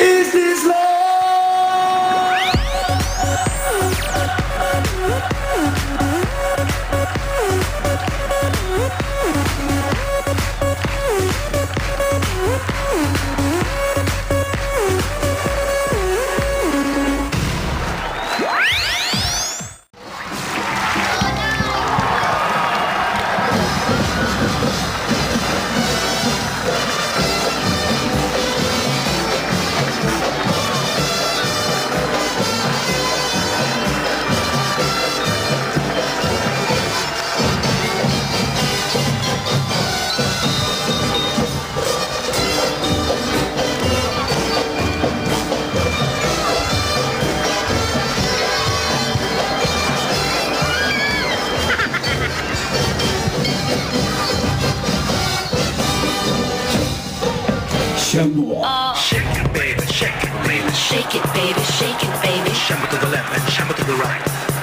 Is this love? Shake it, baby, shake it, baby. Shake it, baby, shake it, baby. Shamble to the left and shamble to the right.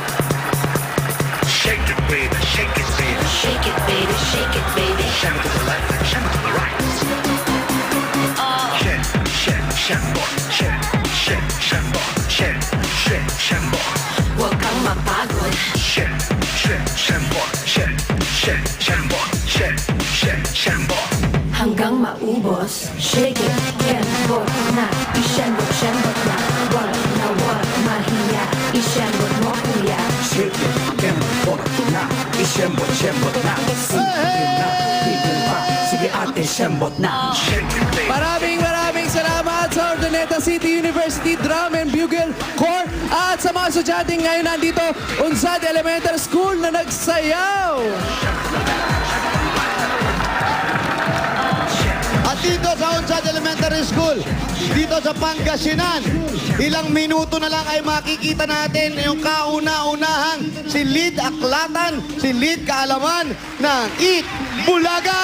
Maubos. Shake it, kembot na. Isyembot-syembot na. Wag na wag mahiya. Isyembot mo kuya. Shake it, kembot na. Ishembot, shembot na. Sige na, tigil pa. Sige ate, shembot na. Shake it, baby. Maraming maraming salamat sa Ordoneta City University Drum and Bugle Corps at sa mga estudyante ngayon nandito Unsad Elementary School na nagsayaw. Dito sa Unsad Elementary School, dito sa Pangasinan, ilang minuto na lang ay makikita natin yung kauna-unahang si Lid Aklatan, si Lid Kaalaman ng Eat Bulaga!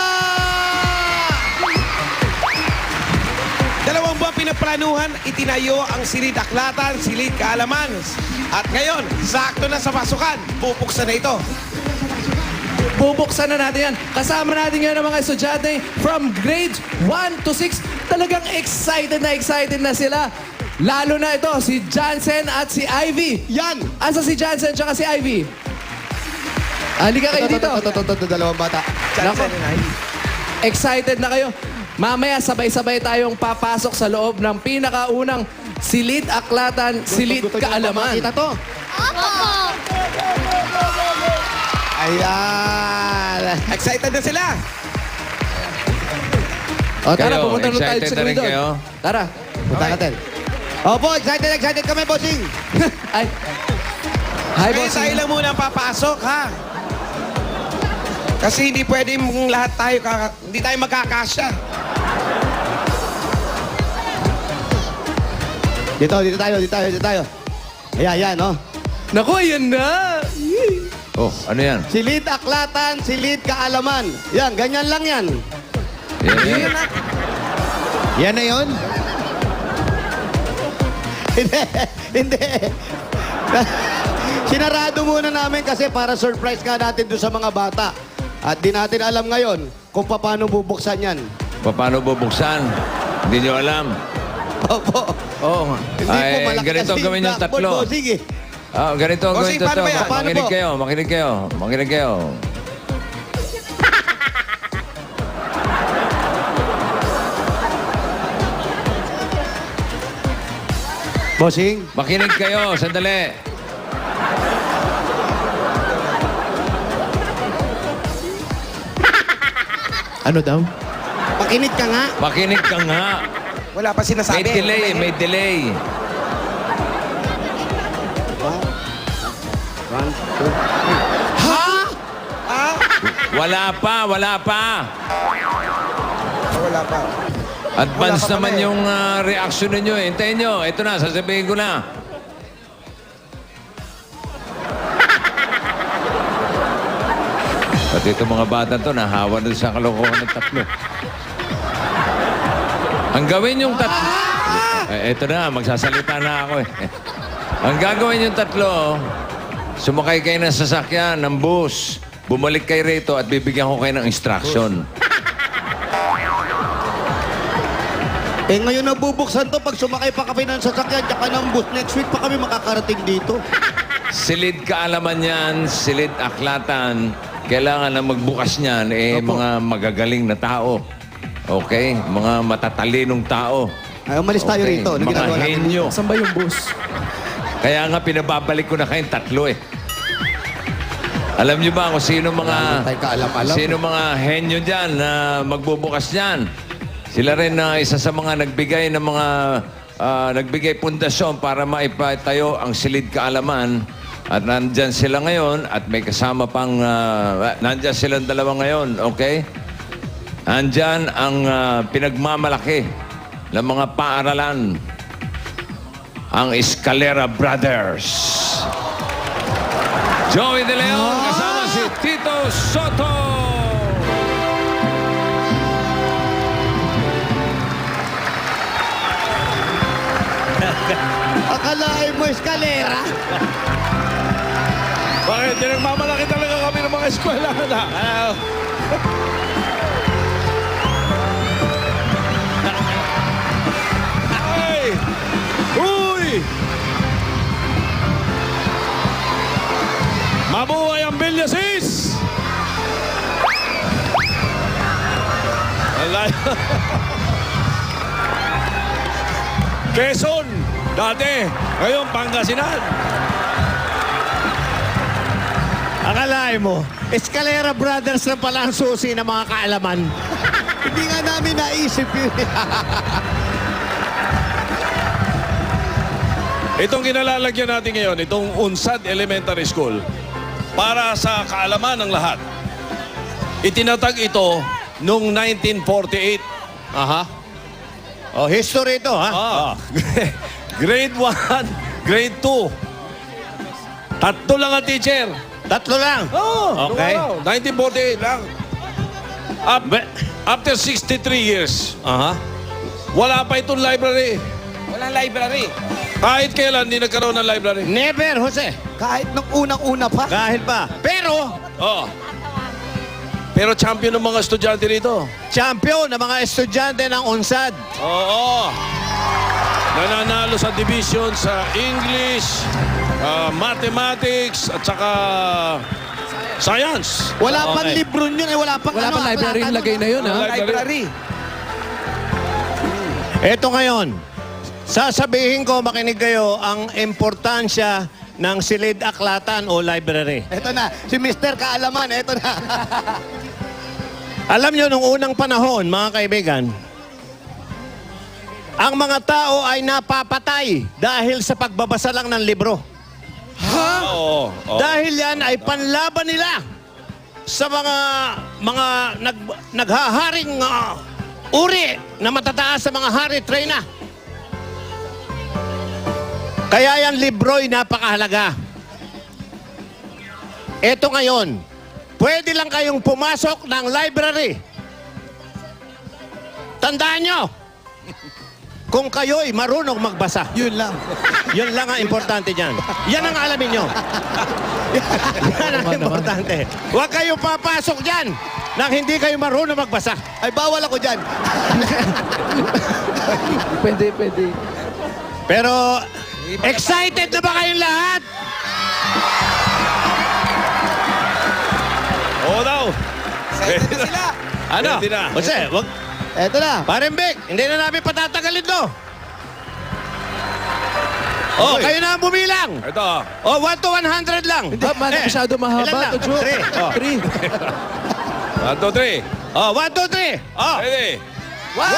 Dalawang buwan pinaplanuhan, itinayo ang silid aklatan, silid kaalaman. At ngayon, sakto na sa pasukan, pupuksan na ito. Bubuksan na natin yan. Kasama natin ngayon ang mga estudyante from grade 1 to 6. Talagang excited na excited na sila. Lalo na ito, si Jansen at si Ivy. Yan! Asa si Jansen at si Ivy? Halika kayo dito. Ito, ito, ito, dalawang bata. Nako. Excited na kayo. Mamaya sabay-sabay tayong papasok sa loob ng pinakaunang silid aklatan, silid kaalaman. Makita to? Ayan! Excited na sila. O tara, Kayo, pumunta na tayo excited sa na rin doon. kayo? Tara. Punta natin. Opo, excited, excited kami, bossing! Ay. Hi, Kaya tayo lang muna ang papasok, ha? Kasi hindi pwede mong lahat tayo, kaka- hindi tayo magkakasya. Dito, dito tayo, dito tayo, dito tayo. Ayan, ayan, oh. Naku, ayan na. Oh, ano yan? Silid aklatan, silid kaalaman. Yan, ganyan lang yan. Yan, yan. Yan na yun? hindi, hindi. Sinarado muna namin kasi para surprise ka natin doon sa mga bata. At di natin alam ngayon kung paano bubuksan yan. Paano bubuksan? Hindi nyo alam. Opo. Oo nga. Hindi Ay, po malaki ganito kasi gawin yung tatlo. mo. Sige. Ah, ganito ang O, gawin paano tatlo. ba yan? Paano Makinig po? kayo, makinig kayo. Makinig kayo. Bossing? Makinig kayo, sandali. Ano daw? Pakinig ka nga. Makinig ka nga. Wala pa May sinasabi. delay, may delay. Ha? Wala pa, wala pa. Wala pa. Advance Wala pa naman eh. yung ah, reaction ninyo. eh. Hintayin nyo. Ito na, sasabihin ko na. Pati itong mga bata to, nahawa na sa kalokohan ng tatlo. Ang gawin yung tatlo... Eh, ito na, magsasalita na ako eh. Ang gagawin yung tatlo, sumakay kayo ng sasakyan, ng bus, bumalik kayo rito at bibigyan ko kayo ng instruction. Eh ngayon nabubuksan to pag sumakay pa kami ng sasakyan tsaka ng bus. Next week pa kami makakarating dito. Silid kaalaman yan, silid aklatan. Kailangan na magbukas niyan eh mga magagaling na tao. Okay? Mga matatalinong tao. Ay, umalis tayo Okay, rito. Ano Mga ginagawa natin? henyo. Saan ba yung bus? Kaya nga pinababalik ko na kayong tatlo eh. Alam niyo ba kung sino mga Tayo kaalam-alam. sino mga henyo diyan na magbubukas niyan? Sila rin na isa sa mga nagbigay ng mga ah, nagbigay pundasyon para maipatayo ang silid kaalaman. At nandyan sila ngayon at may kasama pang ah, nandyan silang dalawa ngayon, okay? Andyan ang ah, pinagmamalaki ng mga paaralan ang Escalera Brothers. Joey De Leon kasama si Tito Soto. Akalain mo, eskalera. Bakit? Pinagmamalaki talaga kami ng mga eskwela na. Uy! Mabuhay ang Vilyasis! Alay. Quezon, dati. Ngayon, Pangasinan. Akalain mo, Escalera Brothers na pala ang susi ng mga kaalaman. Hindi nga namin naisip yun. Itong kinalalagyan natin ngayon, itong Unsad Elementary School, para sa kaalaman ng lahat. Itinatag ito noong 1948. Aha. Oh, history ito, ha? Ah, grade 1, grade 2. Tatlo lang ang teacher. Tatlo lang. Oh, Okay. 1948 lang. Up- after 63 years, Aha. wala pa itong library. Walang library. Kahit kailan, hindi nagkaroon ng library. Never, Jose. Kahit nung unang-una pa. Kahit pa. Pero, Oh. Pero champion ng mga estudyante rito. champion ng mga estudyante ng UNSAD. Oo. Nananalo sa division sa English, ah, mathematics, at saka science. Wala pang Okay. libro yun eh. Wala pang Wala ano, pa library aklatan yung lagay na yun, ha? Library. Ito ngayon, sasabihin ko, makinig kayo, ang importansya ng silid aklatan o library. Ito na. Si Mr. Kaalaman, ito na. Alam nyo, nung unang panahon, mga kaibigan, ang mga tao ay napapatay dahil sa pagbabasa lang ng libro. Oo. oo. Dahil yan ay panlaban nila sa mga mga nag, naghaharing ah, uri na matataas sa mga hari trena. Kaya yan libro'y napakahalaga. Ito ngayon, pwede lang kayong pumasok ng library. Tandaan nyo, kung kayo'y marunong magbasa. Yun lang. Yun lang ang importante dyan. Yan ang alamin nyo. Yan ang importante. Huwag kayo papasok dyan nang hindi kayo marunong magbasa. Ay, bawal ako dyan. Pwede, pwede. Pero, excited na ba kayong lahat? Oo daw. Excited na sila. Ano? Pwede na. Jose, wag, Ito na. Parembek, hindi na namin patatagalin to. Oh, kayo na ang bumilang. Ito. Oh, 1 to 100 lang. Ah, man, Eh, masyado ilan mahaba. Three. Oh. Three. One, two, three. Oh, 1, 2, 3. Oh, Ready? One,